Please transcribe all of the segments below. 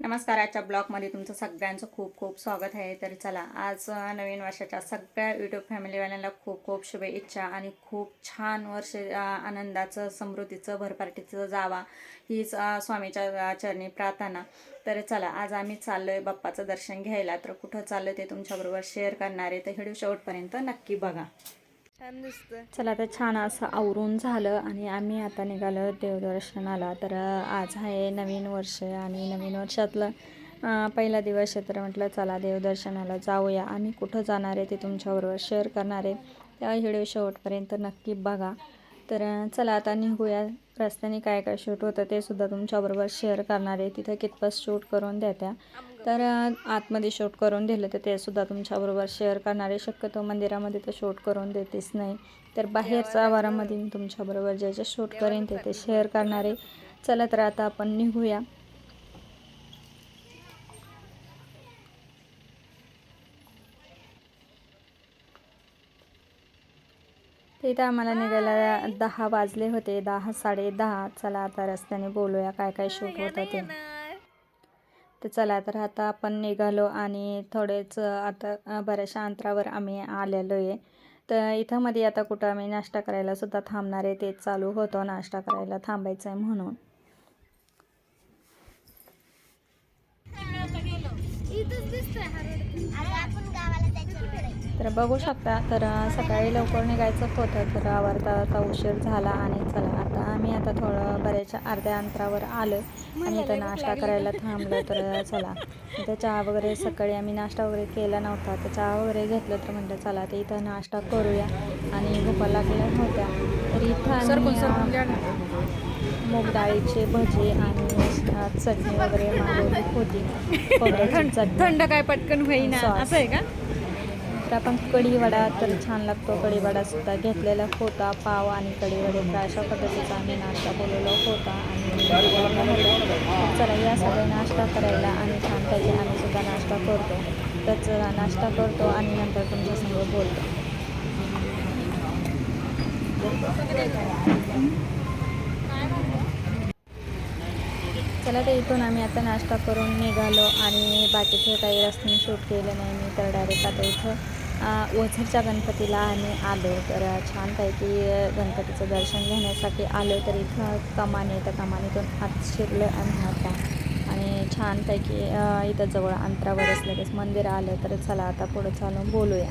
नमस्कार आजच्या ब्लॉगमध्ये तुमचं सगळ्यांचं खूप खूप स्वागत आहे. तर चला आज नवीन वर्षाच्या सगळ्या युट्यूब फॅमिलीवाल्यांना खूप खूप शुभेच्छा आणि खूप छान वर्ष आनंदाचं समृद्धीचं भरपाटीचं जावा हीच स्वामीच्या चरणी प्रार्थना. तर चला आज आम्ही चाललो आहे बाप्पाचं दर्शन घ्यायला. तर कुठं चाललं ते तुमच्याबरोबर शेअर करणार आहे. तर व्हिडिओ शेवटपर्यंत नक्की बघा. छान दिसतं चला आता छान असं आवरून झालं आणि आम्ही आता निघालो देवदर्शनाला. तर आज आहे नवीन वर्ष आणि नवीन वर्षातलं पहिला दिवस तर म्हटलं चला देवदर्शनाला जाऊया. आम्ही कुठं जाणार आहे ते तुमच्याबरोबर शेअर करणार आहे त्या व्हिडिओ शेवटपर्यंत नक्की बघा. तर चला आता निघूया. रस्त्याने काय काय शूट होतं ते सुद्धा तुमच्याबरोबर शेअर करणार आहे. तिथं कितपत शूट करून द्या त्या तर आतमध्ये शूट करून दिलं तर ते सुद्धा तुमच्याबरोबर शेअर करणार शक्यतो मंदिरामध्ये तर शूट करून देतेच नाही. तर बाहेरच्या आवारामध्ये मी तुमच्याबरोबर जे जे शूट करेन ते ते शेअर करणार चला तर आता आपण निघूया. तर इथं आम्हाला निघायला दहा वाजले होते. दहा साडे दहा. चला आता रस्त्याने बोलूया काय काय शूट होतं ते. तर चला तर आता आपण निघालो आणि थोडेच आता बऱ्याचशा अंतरावर आम्ही आलेलो आहे तर इथं मध्ये आता कुठं आम्ही नाश्ता करायला सुद्धा थांबणार आहे तेच चालू होतो नाश्ता करायला थांबायचं आहे म्हणून. इथंच दिसतंय आपण तर बघू शकता तर सकाळी लवकर निघायचं होतं तर आवरता आता उशीर झाला आणि चला आता आम्ही आता थोडं बऱ्याचशा अर्ध्या अंतरावर आलो आणि इथं नाश्ता करायला थांबलो तर चला. इथं चहा वगैरे सकाळी आम्ही नाश्ता वगैरे केला नव्हता तर चहा वगैरे घेतलं तर म्हटलं चला ते इथं नाश्ता करूया. आणि भुका लागल्या होत्या तर इथं मूग डाळीचे भजे आणि चटणी वगैरे मागवली होती. थंड काय पटकन होईना. असं आहे का? तर आपण कढीवडा तर छान लागतो. कढीवडासुद्धा घेतलेला होता पाव आणि कढीवडे. तर अशा पद्धतीचा आम्ही नाश्ता बोलवला होता आणि चला या सगळे नाश्ता करायला आणि छान आम्ही सुद्धा नाश्ता करतो. तर चला नाश्ता करतो आणि नंतर तुमच्यासमोर बोलतो. चला तर इथून आम्ही आता नाश्ता करून निघालो आणि बाकीचे काही रस्ते शूट केले नाही. मी तर डायरेक्ट आता इथं ओझरच्या गणपतीला आम्ही आलो. तर छानपैकी गणपतीचं दर्शन घेण्यासाठी आलो तर इथं कमान आहे तर कमानीतून आत शिरलो आम्ही आता आणि छानपैकी इथं जवळ अंतरावर असलं लगेच मंदिर आलं तर चला आता पुढं चालून बोलूया.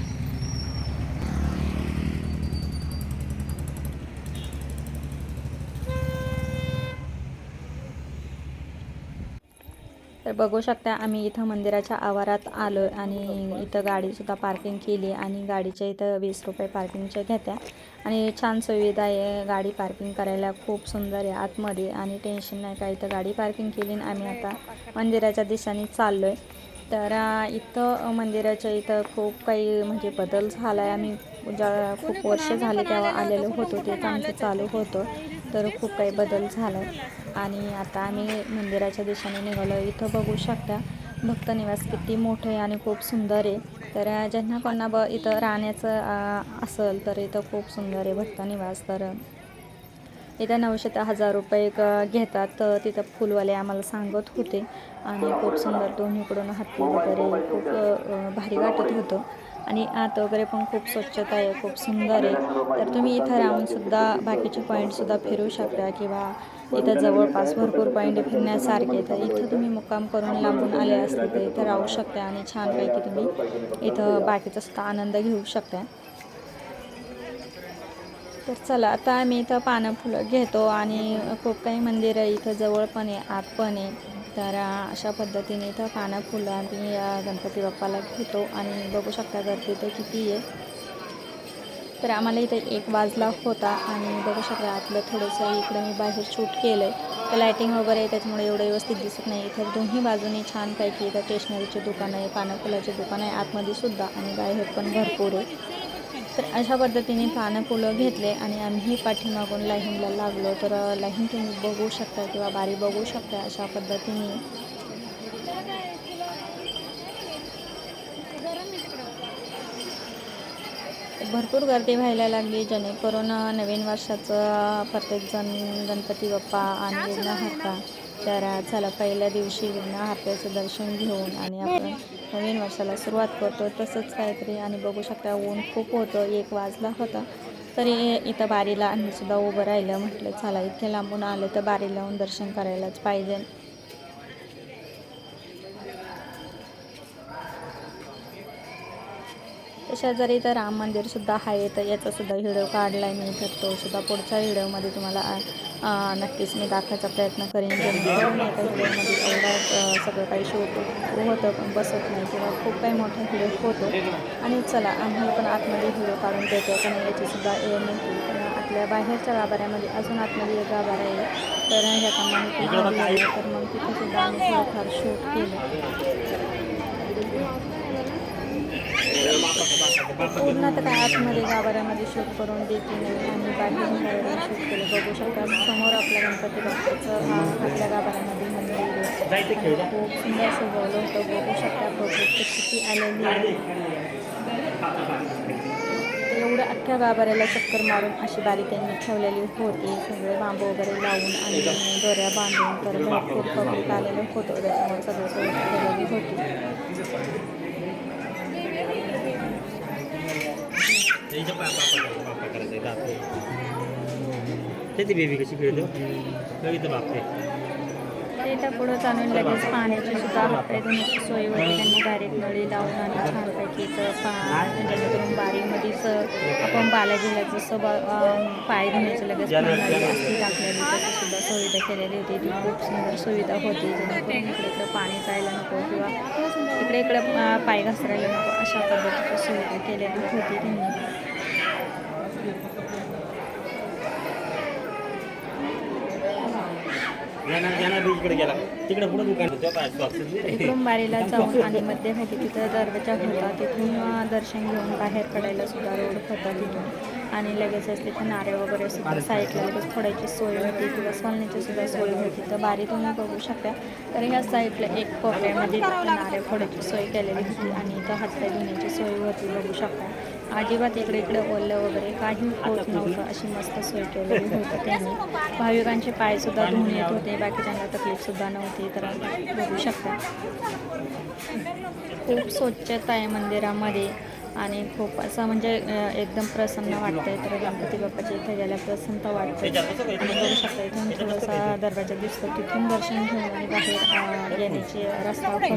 तर बघू शकता आम्ही इथं मंदिराच्या आवारात आलो आणि इथं गाडीसुद्धा पार्किंग केली आणि गाडीच्या इथं वीस रुपये पार्किंगच्या घेत्या. आणि छान सुविधा आहे गाडी पार्किंग करायला खूप सुंदर आहे आतमध्ये आणि टेन्शन नाही का इथं गाडी पार्किंग केली आणि आम्ही आता मंदिराच्या दिशेने चाललो आहे तर इथं मंदिराच्या इथं खूप काही म्हणजे बदल झाला आहे आम्ही ज्या खूप वर्ष झाले तेव्हा आलेलो होतो ते आमचं चालू होतं. तर खूप काही बदल झाला आहे आणि आता आम्ही मंदिराच्या दिशेने निघालो. इथं बघू शकता भक्त निवास किती मोठं आहे आणि खूप सुंदर आहे. तर ज्यांना कोणा ब इथं राहण्याचं असेल तर इथं खूप सुंदर आहे भक्त निवास. तर इथं नऊशे ते हजार रुपये घेतात. तर तिथं फुलवाले आम्हाला सांगत होते. आणि खूप सुंदर दोन्हीकडून हत्ती वगैरे खूप भारी वाटत होतं. आणि आत वगैरे पण खूप स्वच्छता आहे खूप सुंदर आहे. तर तुम्ही इथं राहूनसुद्धा बाकीचे पॉईंटसुद्धा फिरू शकता किंवा इथं जवळपास भरपूर पॉईंट फिरण्यासारखे तर इथं तुम्ही मुक्काम करून लांबून आले असले तर इथं राहू शकता आणि छानपैकी तुम्ही इथं बाकीचा सुद्धा आनंद घेऊ शकता. तर चला आता आम्ही इथं पानं फुलं घेतो आणि खूप काही मंदिरं इथं जवळ पण आहे आत पण आहे. तर अशा पद्धतीने इथं पानं फुलं आम्ही या गणपती बाप्पाला घेतो आणि बघू शकता गर्दी इथं किती आहे. तर आम्हाला इथं एक वाजला होता आणि बघू शकता आतलं थोडंसं इकडं मी बाहेर शूट केलं आहे तर लायटिंग वगैरे आहे त्याच्यामुळे एवढं व्यवस्थित दिसत नाही. इथं दोन्ही बाजूनी छानपैकी इथं स्टेशनरीचे दुकान आहे पानं फुलाचे दुकान आहे. आतमध्ये सुद्धा आणि बाहेर पण भरपूर आहे. तर अशा पद्धतीने पानं फुलं घेतले आणि आम्ही पाठीमागून लाईनला लागलो. तर लाईन तुम्ही बघू शकता किंवा बारी बघू शकता अशा पद्धतीने. भरपूर गर्दी व्हायला लागली. जेणेकरून नवीन वर्षाचं प्रत्येकजण गणपती बाप्पा आणि विघ्नहर्ता तर चला पहिल्या दिवशी ना हरत्याचं दर्शन घेऊन आणि आपण नवीन वर्षाला सुरुवात करतो. तसंच काहीतरी आणि बघू शकता ऊन खूप होतं. एक वाजला होता. तरी इथं बारीला आम्ही सुद्धा उभं राहिलं. म्हटलं चला इथे लांबून आलं तर बारी लावून दर्शन करायलाच पाहिजे. शेजारी तर इथं राम मंदिरसुद्धा आहे. तर याचासुद्धा व्हिडिओ काढला आहे मी तर तोसुद्धा पुढच्या व्हिडिओमध्ये तुम्हाला आ, नक्कीच मी दाखवायचा प्रयत्न करेन. मी एका व्हिडिओमध्ये एवढा सगळं काही शूट होतं पण बसत नाही किंवा खूप काही मोठा व्हिडिओ होतो. आणि चला आम्ही पण आतमध्ये व्हिडिओ काढून देतो. पण याचीसुद्धा ए नाही. पण आपल्या बाहेरच्या गाभाऱ्यामध्ये अजून आतमध्ये एक गाभारा आहे. तर ह्या कामाने तर मग तिथेसुद्धा आम्ही थोडंफार शूट केलं. पूर्ण तर काय आतमध्ये गाभाऱ्यामध्ये शूट करून देते नाही आणि बाहेरून शूट केलं बघू शकता. समोर आपल्या गणपती बाप्पाचं हा आपल्या गाभाऱ्यामध्ये मंदिर. खूप सुंदर सजवलं होतं. बघू शकता पब्लिक किती आलेली आहे. एवढं अख्ख्या गाभाऱ्याला चक्कर मारून अशी बारी त्यांनी ठेवलेली होती. सगळे बांबू वगैरे लावून आणि दोऱ्या बांधून तर भरपूर पब्लिक आलेलं होतं. त्याच्यामुळे सगळं सोय केलेली होती. बापा करायचं, बापा. ते बेबी कशी खेळतो? इथं बापरे ते त्या पुढं चालून लगेच पाण्याची सुद्धा हातपाय धुण्याची सोय होती त्यांनी डायरेक्ट नळी लावून आणि छानपैकी इथं पा जेणेकरून बारीमध्येच आपण बालाजीला जसं बा पाय धुण्याचं लगेच पण टाकलेली तसं सुद्धा सुविधा केलेली होती ती खूप सुंदर सुविधा होती. जेणेकरून इकडे इकडं पाणी जायला नको किंवा इकडे इकडे पाय घसरायला नको अशा पद्धतीची सुविधा केलेली होती त्यांनी ज्यांना ज्यांना बीचकडे गेला तिकडे पुढे दुकान होतं काय बॉक्सेस इकडून बारीला जाऊन आणि मध्यभागी तिथं दरवाजा होता. तिथून दर्शन घेऊन बाहेर पडायला सुद्धा रोड होता तिथून. आणि लगेचच तिथे नारे वगैरे सुद्धा साईडला लगेच फोडायची सोय होती किंवा सोलण्याची सुद्धा सोय होती. तर बारी तुम्ही बघू शकता. तर ह्या साईडला एक कोपऱ्यामध्ये तिथं नारे फोडायची सोय केलेली होती आणि इथं हातपाय धुण्याची सोय होती बघू शकता. अजिबात इकडे इकडे ओलं वगैरे काही होत नव्हतं अशी मस्त सोय केलेली होती त्यांनी. भाविकांचे पायसुद्धा धुवून येत होते बाकीच्यांना तकलीफसुद्धा नव्हती तर बघू शकता. खूप स्वच्छता आहे मंदिरामध्ये. आणि खूप असं म्हणजे एकदम प्रसन्न वाटतंय. तर गणपती बाप्पाच्या इथे गेल्या प्रसन्न वाटतं. आणि बघू शकता इथून थोडासा दरवाजा दिसतो. तिथून दर्शन घेऊन आणि बाहेर येण्याचे रस्ता होता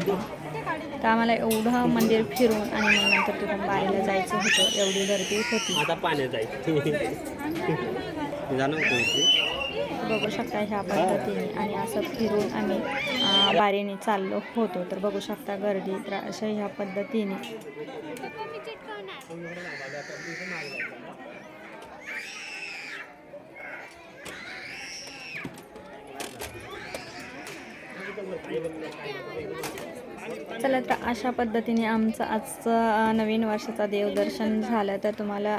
तर आम्हाला एवढं मंदिर फिरून आणि मग नंतर तिथून बाहेरला जायचं होतं. एवढी गर्दी होती. बघू शकता ह्या पद्धतीने. आणि असं फिरून आम्ही बारीने चाललो होतो. तर बघू शकता गर्दी तर अशा ह्या पद्धतीने. मी चला तर अशा पद्धतीने आमचं आजचं नवीन वर्षाचा देवदर्शन झालं तर तुम्हाला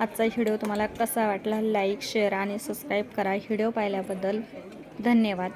आजचा व्हिडिओ तुम्हाला कसा वाटला? लाईक शेअर आणि सबस्क्राईब करा. व्हिडिओ पाहिल्याबद्दल धन्यवाद.